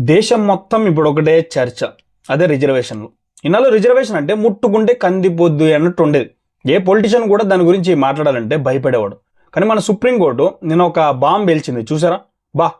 దేశం మొత్తం ఇప్పుడు ఒకటే చర్చ అదే రిజర్వేషన్లు ఇన్నాళ్ళు రిజర్వేషన్ అంటే ముట్టుకుంటే కందిపోద్దు అన్నట్టు ఉండేది. ఏ పొలిటిషియన్ కూడా దాని గురించి మాట్లాడాలంటే భయపడేవాడు. కానీ మన సుప్రీంకోర్టు నేను ఒక బాంబు పేల్చింది చూసారా? బా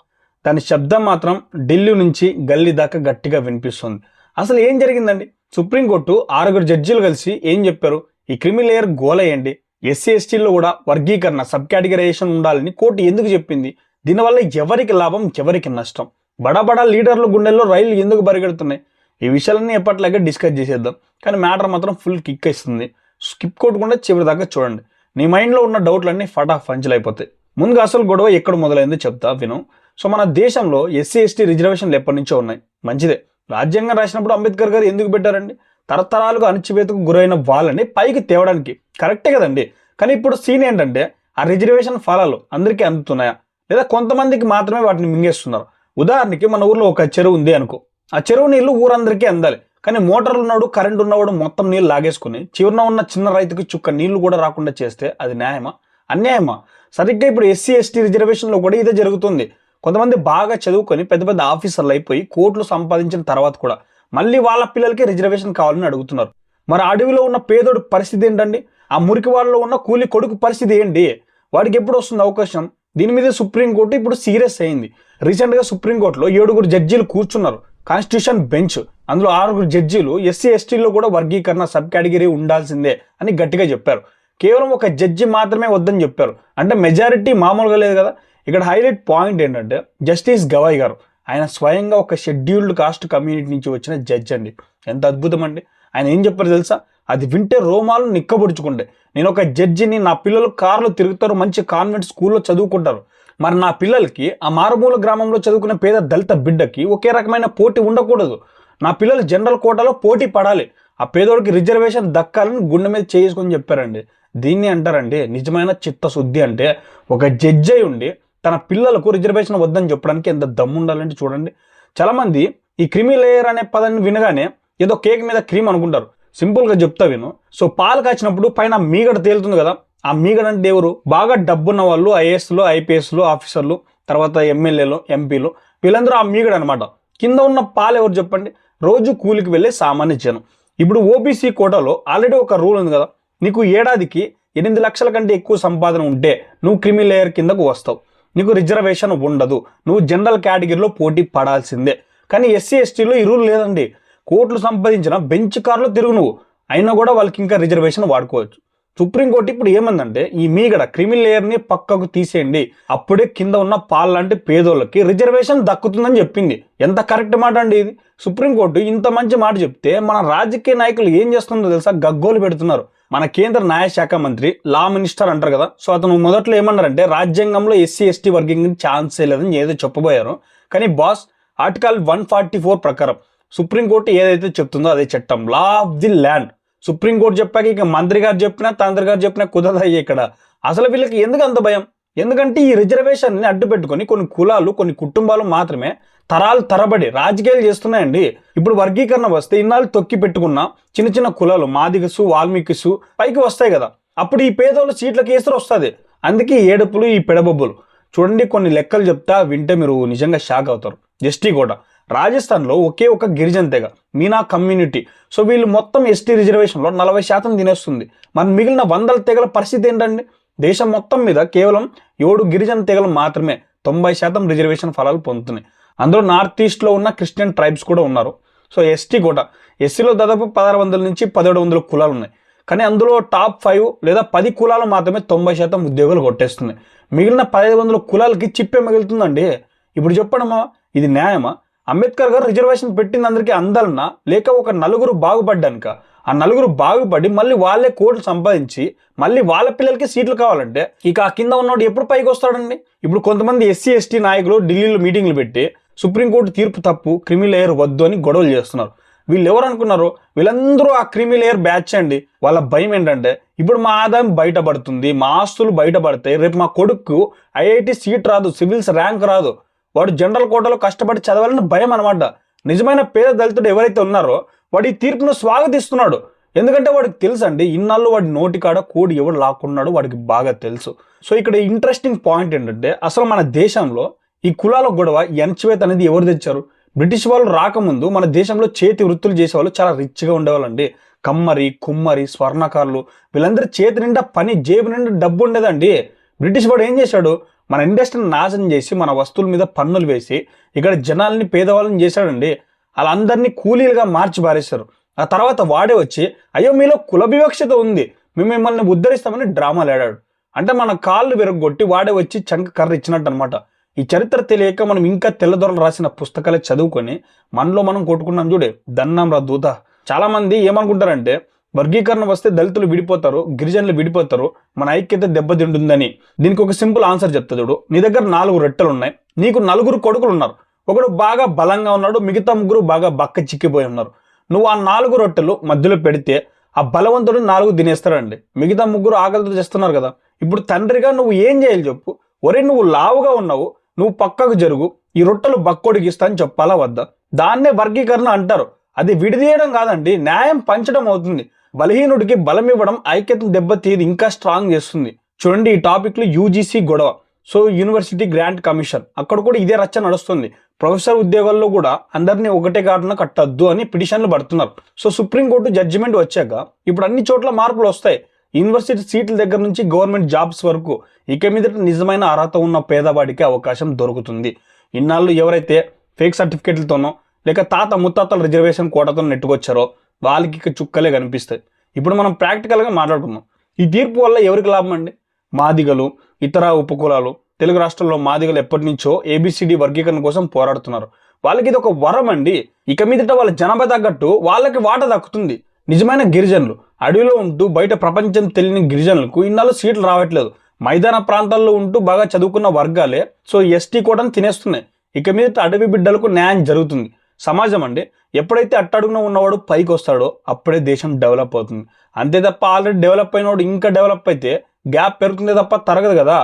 దాని శబ్దం మాత్రం ఢిల్లీ నుంచి గల్లీ దాకా గట్టిగా వినిపిస్తుంది. అసలు ఏం జరిగిందండి? సుప్రీంకోర్టు ఆరుగురు జడ్జీలు కలిసి ఏం చెప్పారు? ఈ క్రిమిలేయర్ గోలయ్యండి. ఎస్సీ ఎస్టీల్లో కూడా వర్గీకరణ సబ్ కేటగిరైజేషన్ ఉండాలని కోర్టు ఎందుకు చెప్పింది? దీనివల్ల ఎవరికి లాభం ఎవరికి నష్టం? బడా బడా లీడర్ల గుండెల్లో రైలు ఎందుకు పరిగెడుతున్నాయి? ఈ విషయాలన్నీ ఎప్పట్లాగే డిస్కస్ చేసేద్దాం. కానీ మ్యాటర్ మాత్రం ఫుల్ కిక్ ఇస్తుంది స్కిప్ కొట్టకుండా చివరి దాకా చూడండి. నీ మైండ్లో ఉన్న డౌట్లన్నీ ఫటా ఫంచులు అయిపోతాయి ముందుగా అసలు గొడవ ఎక్కడ మొదలైందో చెప్తా విను. సో మన దేశంలో ఎస్సీ ఎస్టీ రిజర్వేషన్లు ఎప్పటి నుంచో ఉన్నాయి? మంచిదే. రాజ్యాంగం రాసినప్పుడు అంబేద్కర్ గారు ఎందుకు పెట్టారండి? తరతరాలుగా అణచివేతకు గురైన వాళ్ళని పైకి తేవడానికి. కరెక్టే కదండి. కానీ ఇప్పుడు సీన్ ఏంటంటే ఆ రిజర్వేషన్ ఫలాలు అందరికీ అందుతున్నాయా? లేదా కొంతమందికి మాత్రమే వాటిని మింగేస్తున్నారు? ఉదాహరణకి మన ఊర్లో ఒక చెరువు ఉంది అనుకో. ఆ చెరువు నీళ్ళు ఊరందరికీ అందాలి. కానీ మోటార్లు ఉన్నాడు కరెంట్ ఉన్నవాడు మొత్తం నీళ్ళు లాగేసుకుని చివరిన ఉన్న చిన్న రైతుకి చుక్క నీళ్ళు కూడా రాకుండా చేస్తే అది న్యాయమా? అన్యాయమా? సరిగ్గా ఇప్పుడు ఎస్సీ ఎస్టీ రిజర్వేషన్లో కూడా ఇదే జరుగుతుంది. కొంతమంది బాగా చదువుకొని పెద్ద పెద్ద ఆఫీసర్లు అయిపోయి కోట్లు సంపాదించిన తర్వాత కూడా మళ్ళీ వాళ్ళ పిల్లలకి రిజర్వేషన్ కావాలని అడుగుతున్నారు. మరి అడవిలో ఉన్న పేదోడి పరిస్థితి ఏంటండి? ఆ మురికి వాళ్ళలో ఉన్న కూలి కొడుకు పరిస్థితి ఏంటి? వాడికి ఎప్పుడు వస్తుంది అవకాశం? దీని మీద సుప్రీంకోర్టు ఇప్పుడు సీరియస్ అయింది. రీసెంట్గా సుప్రీంకోర్టులో ఏడుగురు జడ్జీలు కూర్చున్నారు. కాన్స్టిట్యూషన్ బెంచ్ అందులో ఆరుగురు జడ్జీలు ఎస్సీ ఎస్టీలో కూడా వర్గీకరణ సబ్ కేటగిరీ ఉండాల్సిందే అని గట్టిగా చెప్పారు. కేవలం ఒక జడ్జి మాత్రమే వద్దని చెప్పారు. అంటే మెజారిటీ మామూలుగా లేదు కదా. ఇక్కడ హైలైట్ పాయింట్ ఏంటంటే జస్టిస్ గవాయ్ గారు ఆయన స్వయంగా ఒక షెడ్యూల్డ్ కాస్ట్ కమ్యూనిటీ నుంచి వచ్చిన జడ్జ్ అండి. ఎంత అద్భుతం అండి. ఆయన ఏం చెప్పారు తెలుసా? అది వింటే రోమాలు నిక్కబొడుచుకుంటే నేను ఒక జడ్జిని నా పిల్లలు కార్లు తిరుగుతారు మంచి కాన్వెంట్ స్కూల్లో చదువుకుంటారు. మరి నా పిల్లలకి ఆ మారుమూల గ్రామంలో చదువుకునే పేద దళిత బిడ్డకి ఒకే రకమైన పోటీ ఉండకూడదు. నా పిల్లలు జనరల్ కోటాలో పోటీ పడాలి. ఆ పేదోడికి రిజర్వేషన్ దక్కాలని గుండె మీద చేసుకొని చెప్పారండి. దీన్ని అంటారండి నిజమైన చిత్తశుద్ధి అంటే ఒక జడ్జి అయి ఉండి తన పిల్లలకు రిజర్వేషన్ వద్దని చెప్పడానికి ఎంత దమ్ము ఉండాలంటే చూడండి. చాలామంది ఈ క్రిమి లేయర్ అనే పదాన్ని వినగానే ఏదో కేక్ మీద క్రీమ్ అనుకుంటారు. సింపుల్గా చెప్తా విను. సో పాలు కాచినప్పుడు పైన మీగడ తేలుతుంది కదా ఆ మీగడ అంటే ఎవరు? బాగా డబ్బున్న వాళ్ళు ఐఏఎస్లు ఐపీఎస్లు ఆఫీసర్లు తర్వాత ఎమ్మెల్యేలు ఎంపీలు వీళ్ళందరూ ఆ మీగడ అనమాట కింద ఉన్న పాలు ఎవరు చెప్పండి? రోజు కూలికి వెళ్ళే సామాన్య జనం. ఇప్పుడు ఓబీసీ కోటాలో ఆల్రెడీ ఒక రూల్ ఉంది కదా నీకు ఏడాదికి ఎనిమిది లక్షల కంటే ఎక్కువ సంపాదన ఉంటే నువ్వు క్రిమి లేయర్ కిందకు వస్తావు. నీకు రిజర్వేషన్ ఉండదు. నువ్వు జనరల్ కేటగిరీలో పోటీ పడాల్సిందే. కానీ ఎస్సీ ఎస్టీలో ఈ రూల్ లేదండి. కోట్లు సంపాదించిన బెంచ్ కార్లో తిరుగు నువ్వు అయినా కూడా వాళ్ళకి ఇంకా రిజర్వేషన్ వాడుకోవచ్చు. సుప్రీంకోర్టు ఇప్పుడు ఏమందంటే ఈ మీగడ క్రిమినల్ లేయర్ని పక్కకు తీసేయండి. అప్పుడే కింద ఉన్న పాల్ లాంటి పేదోళ్ళకి రిజర్వేషన్ దక్కుతుందని చెప్పింది. ఎంత కరెక్ట్ మాట అండి ఇది? సుప్రీంకోర్టు ఇంత మంచి మాట చెప్తే మన రాజకీయ నాయకులు ఏం చేస్తుందో తెలుసా? గగ్గోలు పెడుతున్నారు. మన కేంద్ర న్యాయశాఖ మంత్రి లా మినిస్టర్ అంటారు కదా? సో అతను మొదట్లో ఏమన్నారంటే రాజ్యాంగంలో ఎస్సీ ఎస్టీ వర్గింగ్ ఛాన్స్ లేదని ఏదో చెప్పబోయారు. కానీ boss article one forty four ప్రకారం సుప్రీంకోర్టు ఏదైతే చెప్తుందో అదే చట్టం. Law of the land supreme court చెప్పాక ఇక మంత్రి గారు చెప్పినా తండ్రి గారు చెప్పినా కుదరదు ఇక్కడ. అసలు వీళ్ళకి ఎందుకు అంత భయం? ఎందుకంటే ఈ రిజర్వేషన్ని అడ్డు పెట్టుకొని కొన్ని కులాలు కొన్ని కుటుంబాలు మాత్రమే తరాలు తరబడి రాజకీయాలు చేస్తున్నాయండి. ఇప్పుడు వర్గీకరణ వస్తే ఇన్నాళ్ళు తొక్కి పెట్టుకున్న చిన్న చిన్న కులాలు మాదిగసు వాల్మీకిసు పైకి వస్తాయి కదా. అప్పుడు ఈ పేదోళ్ళు సీట్ల కేసులు వస్తుంది. అందుకే ఏడుపులు ఈ పెడబొబ్బులు. చూడండి కొన్ని లెక్కలు చెప్తా వింటే మీరు నిజంగా షాక్ అవుతారు. ఎస్టీ కూడా రాజస్థాన్లో ఒకే ఒక గిరిజన తెగ మీనా కమ్యూనిటీ. సో వీళ్ళు మొత్తం ఎస్టీ రిజర్వేషన్లో నలభై శాతం తినేస్తుంది. మరి మిగిలిన వందల తెగల పరిస్థితి ఏంటండి? దేశం మొత్తం మీద కేవలం ఏడు గిరిజన తెగలు మాత్రమే తొంభై శాతం రిజర్వేషన్ ఫలాలు పొందుతున్నాయి. అందులో నార్త్ ఈస్ట్లో ఉన్న క్రిస్టియన్ ట్రైబ్స్ కూడా ఉన్నారు. సో ఎస్టీ కూడా ఎస్సీలో దాదాపు పదహారు వందల నుంచి పదిహేడు వందల కులాలు ఉన్నాయి. కానీ అందులో టాప్ ఫైవ్ లేదా పది కులాలు మాత్రమే తొంభై శాతం ఉద్యోగాలు కొట్టేస్తున్నాయి. మిగిలిన పదిహేను వందల కులాలకి చిప్పే మిగులుతుందండి. ఇప్పుడు చెప్పడమా ఇది న్యాయమా? అంబేద్కర్ గారు రిజర్వేషన్ పెట్టింది అందరికీ అందాలన్నా లేక ఒక నలుగురు బాగుపడ్డానుక? ఆ నలుగురు బాగుపడి మళ్ళీ వాళ్ళే కోట్లు సంపాదించి మళ్ళీ వాళ్ళ పిల్లలకి సీట్లు కావాలంటే ఇక ఆ కింద ఉన్నవాడు ఎప్పుడు పైకి వస్తాడండి ఇప్పుడు కొంతమంది ఎస్సీ ఎస్టీ నాయకులు ఢిల్లీలో మీటింగ్లు పెట్టి సుప్రీంకోర్టు తీర్పు తప్పు క్రిమి లేయర్ వద్దు అని గొడవలు చేస్తున్నారు. వీళ్ళు ఎవరు అనుకున్నారు వీళ్ళందరూ ఆ క్రిమి లేయర్ బ్యాచ్ అండి. వాళ్ళ భయం ఏంటంటే ఇప్పుడు మా ఆదాయం బయటపడుతుంది మా ఆస్తులు బయటపడతాయి రేపు మా కొడుకు ఐఐటి సీట్ రాదు సివిల్స్ ర్యాంక్ రాదు. వాడు జనరల్ కోటలో కష్టపడి చదవాలని భయం అనమాట నిజమైన పేద దళితుడు ఎవరైతే ఉన్నారో వాడి ఈ తీర్పును స్వాగతిస్తున్నాడు. ఎందుకంటే వాడికి తెలుసు అండి ఇన్నాళ్ళు వాడి నోటి కాడ కోడి ఎవడు లాక్కున్నాడో వాడికి బాగా తెలుసు. సో ఇక్కడ ఇంట్రెస్టింగ్ పాయింట్ ఏంటంటే అసలు మన దేశంలో ఈ కులాల గొడవ ఎన్చివేత్ అనేది ఎవరు తెచ్చారు? బ్రిటిష్ వాళ్ళు రాకముందు మన దేశంలో చేతి వృత్తులు చేసేవాళ్ళు చాలా రిచ్గా ఉండేవాళ్ళండి. కమ్మరి కుమ్మరి స్వర్ణకారులు వీళ్ళందరి చేతి నిండా పని జేబు నిండా డబ్బు ఉండేదండి. బ్రిటిష్ వాడు ఏం చేశాడు? మన ఇండస్ట్రీని నాశనం చేసి మన వస్తువుల మీద పన్నులు వేసి ఇక్కడ జనాల్ని పేదవాళ్ళని చేశాడండి. వాళ్ళందరినీ కూలీలుగా మార్చి పారేశారు. ఆ తర్వాత వాడే వచ్చి అయ్యో మీలో కుల వివక్షత ఉంది. మేము మిమ్మల్ని ఉద్ధరిస్తామని డ్రామాలు ఆడాడు. అంటే మన కాళ్ళు విరగొట్టి వాడే వచ్చి చంక కర్ర ఇచ్చినట్టు అనమాట ఈ చరిత్ర తెలియక మనం ఇంకా తెల్లదొరలు రాసిన పుస్తకాలే చదువుకొని మనలో మనం కొట్టుకున్నాం చూడే దన్నం రా దూత. చాలామంది ఏమనుకుంటారంటే వర్గీకరణ వస్తే దళితులు విడిపోతారు గిరిజనులు విడిపోతారు మన ఐక్యత దెబ్బతింటుందని. దీనికి ఒక సింపుల్ ఆన్సర్ చెప్తా చూడు. నీ దగ్గర నాలుగు రొట్టెలు ఉన్నాయి నీకు నలుగురు కొడుకులు ఉన్నారు. ఒకడు బాగా బలంగా ఉన్నాడు మిగతా ముగ్గురు బాగా బక్క చిక్కిపోయి ఉన్నారు. నువ్వు ఆ నాలుగు రొట్టెలు మధ్యలో పెడితే ఆ బలవంతుడు నాలుగు తినేస్తాడండి. మిగతా ముగ్గురు ఆకలితో చేస్తున్నారు కదా. ఇప్పుడు తండ్రిగా నువ్వు ఏం చేయాలి చెప్పు. ఒరే నువ్వు లావుగా ఉన్నావు. నువ్వు పక్కకు జరుగు. ఈ రొట్టెలు బక్కోడికి ఇస్తాను అని చెప్పాలా వద్దా? దాన్నే వర్గీకరణ అంటారు. అది విడిదీయడం కాదండి న్యాయం పంచడం అవుతుంది. బలహీనుడికి బలం ఇవ్వడం ఐక్యతను దెబ్బతీది ఇంకా స్ట్రాంగ్ చేస్తుంది. చూడండి ఈ టాపిక్లో యూజీసీ గొడవ. So university grant commission. అక్కడ కూడా ఇదే రచ్చ నడుస్తుంది. ప్రొఫెసర్ ఉద్యోగాల్లో కూడా అందరినీ ఒకటే కాటున కట్టద్దు అని పిటిషన్లు పడుతున్నారు. సో సుప్రీంకోర్టు జడ్జిమెంట్ వచ్చాక ఇప్పుడు అన్ని చోట్ల మార్పులు వస్తాయి. యూనివర్సిటీ సీట్ల దగ్గర నుంచి గవర్నమెంట్ జాబ్స్ వరకు ఇక మీదట నిజమైన అర్హత ఉన్న పేదవాడికి అవకాశం దొరుకుతుంది. ఇన్నాళ్ళు ఎవరైతే ఫేక్ సర్టిఫికేట్లతోనో లేక తాత ముత్తాతల రిజర్వేషన్ కోటతో నెట్టుకొచ్చారో వాళ్ళకి ఇక చుక్కలే కనిపిస్తాయి. ఇప్పుడు మనం ప్రాక్టికల్గా మాట్లాడుకుందాం. ఈ తీర్పు వల్ల ఎవరికి లాభం అండి? మాదిగలు ఇతర ఉపకులాలు తెలుగు రాష్ట్రాల్లో మాదిగలు ఎప్పటి నుంచో ఏబిసిడి వర్గీకరణ కోసం పోరాడుతున్నారు. వాళ్ళకి ఇది ఒక వరం అండి. ఇక మీదట వాళ్ళ జనాభా తగ్గట్టు వాళ్ళకి వాట దక్కుతుంది. నిజమైన గిరిజనులు అడవిలో ఉంటూ బయట ప్రపంచం తెలియని గిరిజనులకు ఇన్నాళ్ళు సీట్లు రావట్లేదు. మైదాన ప్రాంతాల్లో ఉంటూ బాగా చదువుకున్న వర్గాలే సో ఎస్టీ కోటను తినేస్తున్నాయి. ఇక మీదట అడవి బిడ్డలకు న్యాయం జరుగుతుంది. సమాజం అండి ఎప్పుడైతే అట్టడుగున ఉన్నవాడు పైకి వస్తాడో అప్పుడే దేశం డెవలప్ అవుతుంది. అంతే తప్ప ఆల్రెడీ డెవలప్ అయినవాడు ఇంకా డెవలప్ అయితే గ్యాప్ పెరుగుతుంది తప్ప తరగదు కదా.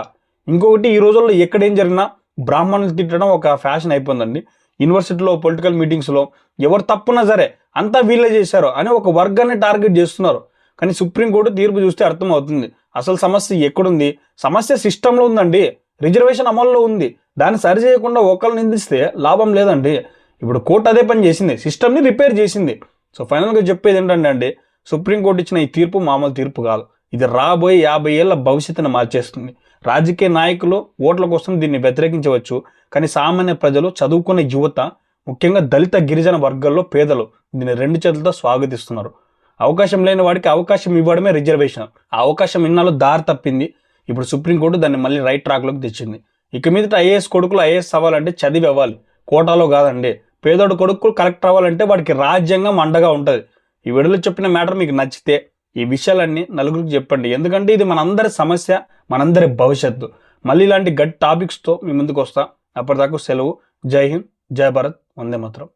ఇంకొకటి ఈ రోజుల్లో ఎక్కడ ఏం జరిగినా బ్రాహ్మణులు తిట్టడం ఒక ఫ్యాషన్ అయిపోయిందండి. యూనివర్సిటీలో పొలిటికల్ మీటింగ్స్లో ఎవరు తప్పున్నా సరే అంతా వీళ్ళే చేశారు అని ఒక వర్గాన్ని టార్గెట్ చేస్తున్నారు. కానీ సుప్రీంకోర్టు తీర్పు చూస్తే అర్థమవుతుంది. అసలు సమస్య ఎక్కడుంది? సమస్య సిస్టంలో ఉందండి. రిజర్వేషన్ అమల్లో ఉంది. దాన్ని సరి చేయకుండా ఒకళ్ళు నిందిస్తే లాభం లేదండి. ఇప్పుడు కోర్టు అదే పని చేసింది. సిస్టమ్ని రిపేర్ చేసింది. సో ఫైనల్గా చెప్పేది ఏంటంటే అండి సుప్రీంకోర్టు ఇచ్చిన ఈ తీర్పు మామూలు తీర్పు కాదు. ఇది రాబోయే యాభై ఏళ్ళ భవిష్యత్తును మార్చేస్తుంది. రాజకీయ నాయకులు ఓట్ల కోసం దీన్ని వ్యతిరేకించవచ్చు. కానీ సామాన్య ప్రజలు చదువుకునే యువత ముఖ్యంగా దళిత గిరిజన వర్గాల్లో పేదలు దీన్ని రెండు చేతులతో స్వాగతిస్తున్నారు. అవకాశం లేని వాడికి అవకాశం ఇవ్వడమే రిజర్వేషన్. ఆ అవకాశం ఇన్నాళ్ళు దారి తప్పింది. ఇప్పుడు సుప్రీంకోర్టు దాన్ని మళ్ళీ రైట్ ట్రాక్లోకి తెచ్చింది. ఇక మీదట ఐఏఎస్ కొడుకులు ఐఏఎస్ అవ్వాలంటే చదివి అవ్వాలి. కోటాలో కాదండి. పేదోడు కొడుకులు కలెక్టర్ అవ్వాలంటే వాడికి రాజ్యాంగం అండగా ఉంటుంది. ఈ విడుదల చెప్పిన మ్యాటర్ మీకు నచ్చితే ఈ విషయాలన్నీ నలుగురికి చెప్పండి. ఎందుకంటే ఇది మనందరి సమస్య మనందరి భవిష్యత్తు. మళ్ళీ ఇలాంటి గట్ టాపిక్స్తో మీ ముందుకు వస్తా. అప్పటిదాకా సెలవు. జై హింద్ జై భారత్. వందే మాత్రం.